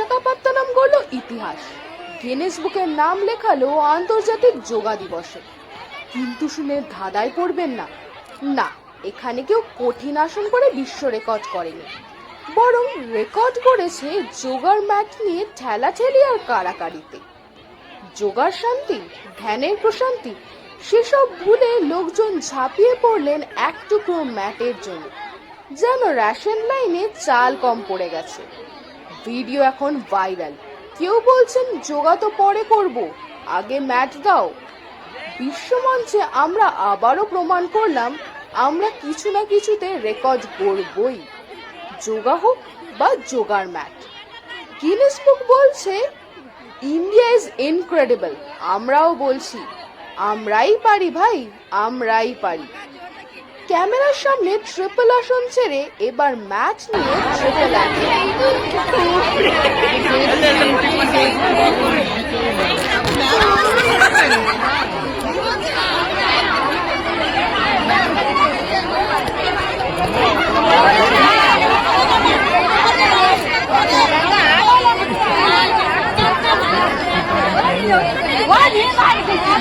বিশাখাপত্তনম গড়ল ইতিহাস। গিনেস বুকের নাম লেখালো আন্তর্জাতিক যোগা দিবসে। কিন্তু শুনে ধাঁধায় পড়বেন না। না, এখানে কেউ কঠিন আসন করে বিশ্ব রেকর্ড করেনি। বরং রেকর্ড করেছে যোগার ম্যাট নিয়ে ঠেলাঠেলি আর কারাকারিতে। যোগার শান্তি, ধ্যানের প্রশান্তি, সেসব ভুলে লোকজন ঝাঁপিয়ে পড়লেন এক টুকরো ম্যাটের জন্য, যেন রেশন লাইনে চাল কম পড়ে গেছে। ভিডিও এখন ভাইরাল। কেউ বলছেন যোগা তো পরে করব, আগে ম্যাট দাও। বিশ্বমঞ্চে আমরা আবারও প্রমাণ করলাম, আমরা কিছু না কিছুতে রেকর্ড গড়বই। যোগা হোক বা যোগার ম্যাট। গিনেস বুক বলছে, ইন্ডিয়া ইজ ইনক্রেডিবল। আমরাও বলছি, আমরাই পারি ভাই, আমরাই পারি। ক্যামেরার সামনে ট্রিপল আসন ছেড়ে এবার ম্যাচ নিয়ে ট্রিপল وهذه ضعف الإسلام